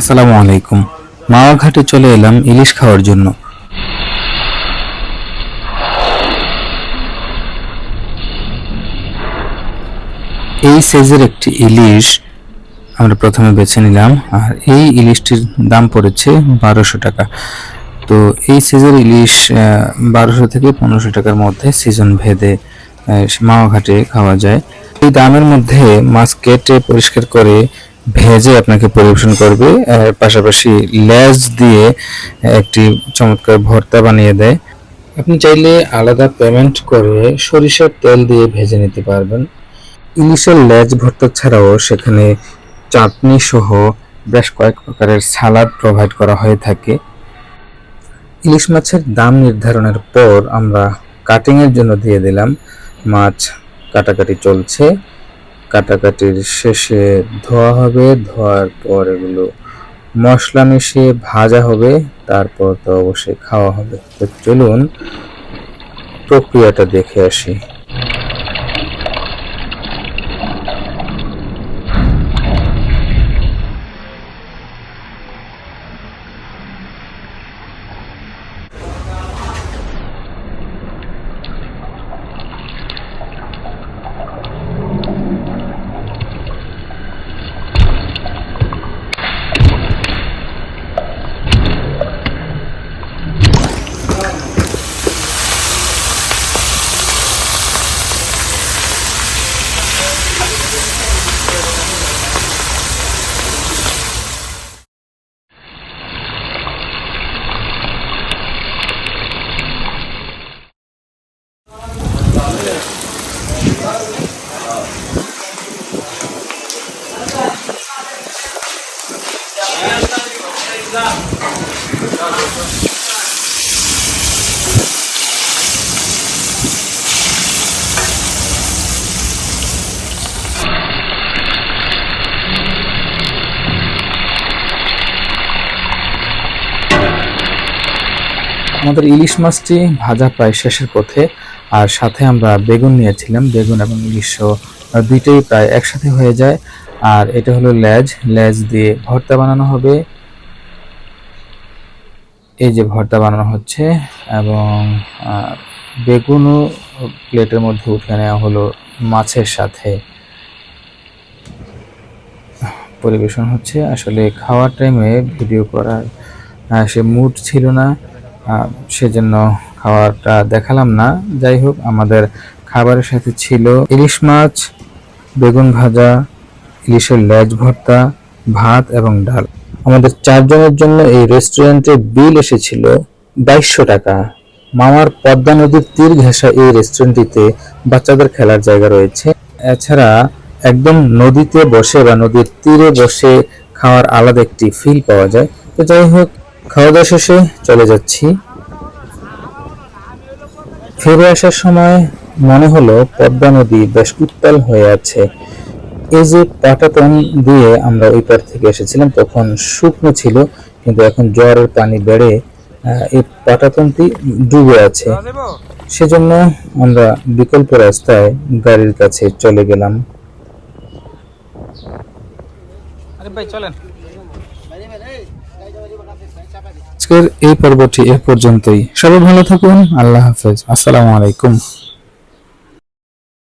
আসসালামু আলাইকুম। মাওয়া ঘাটে চলে এলাম ইলিশ খাওয়ার জন্য। এই সাইজের একটি ইলিশ আমরা প্রথমে বেছে নিলাম, আর এই ইলিশটির দাম পড়েছে বারোশো টাকা। তো এই সাইজের ইলিশ বারোশো থেকে পনেরোশো টাকার মধ্যে সিজন ভেদে মাওয়া ঘাটে খাওয়া যায়। এই দামের মধ্যে মাছ কেটে পরিষ্কার করে ভেজে আপনাকে পরিবেশন করবে পাশাপাশি লেজ দিয়ে একটি চমৎকার ভর্তা বানিয়ে দেয়। আপনি চাইলে আলাদা পেমেন্ট করে সরিষার তেল দিয়ে ভেজে নিতে পারবেন। ইলিশের লেজ ভর্তা ছাড়াও সেখানে চাটনি সহ বেশ কয়েক প্রকারের সালাদ প্রোভাইড করা হয়ে থাকে। ইলিশ মাছের দাম নির্ধারণের পর আমরা কাটিং এর জন্য দিয়ে দিলাম। মাছ কাটাকাটি চলছে। কাটাকাটির শেষে ধোয়া হবে, ধোয়ার পর এগুলো মশলা মিশিয়ে ভাজা হবে, তারপর তো অবশ্যই খাওয়া হবে। তো চলুন, প্রক্রিয়াটা দেখে আসি। আমাদের ইলিশ মাছটি ভাজা প্রায় শেষের পথে, আর সাথে আমরা বেগুন নিয়েছিলাম। বেগুন এবং ইলিশ দুইটাই প্রায় একসাথে হয়ে যায়। আর এটা হলো লেজ। লেজ দিয়ে ভর্তা বানানো হবে। এই যে ভর্তা বানানো হচ্ছে এবং বেগুনও প্লেটের মধ্যে উঠে নেওয়া হলো মাছের সাথে। পরিবেশন হচ্ছে, আসলে খাওয়ার টাইমে ভিডিও করার সে মুড ছিল না সেজন্য খাওয়ারটা দেখালাম না। যাই হোক, আমাদের খাবারের সাথে ছিল ইলিশ মাছ, বেগুন ভাজা, ইলিশের লেজ ভর্তা, ভাত এবং ডাল। আমাদের চারজনের জন্য এই রেস্টুরেন্টে বিল এসেছিল বাইশশো টাকা। মামার পদ্মা নদীর তীর ঘেঁষা এই রেস্টুরেন্টটিতে বাচ্চাদের খেলার জায়গা রয়েছে। এছাড়া একদম নদীতে বসে বা নদীর তীরে বসে খাওয়ার আলাদা একটি ফিল পাওয়া যায়। তো যাই হোক খাওয়া দাওয়া শেষে চলে যাচ্ছি। ফিরে আসার সময় মনে হলো পদ্মা নদী বেশ উত্তাল হয়ে আছে। এই যে পাটাতন দিয়ে আমরা ওই পার থেকে এসেছিলাম তখন শুকনো ছিল কিন্তু এখন জোয়ারের পানি বেড়ে এই পাটাতনটি ডুবে আছে। সেজন্য আমরা বিকল্প রাস্তায় গাড়ির কাছে চলে গেলাম। আজকের এই পর্বটি এ পর্যন্তই। সবাই ভালো থাকুন আল্লাহ হাফেজ। আসসালামু আলাইকুম।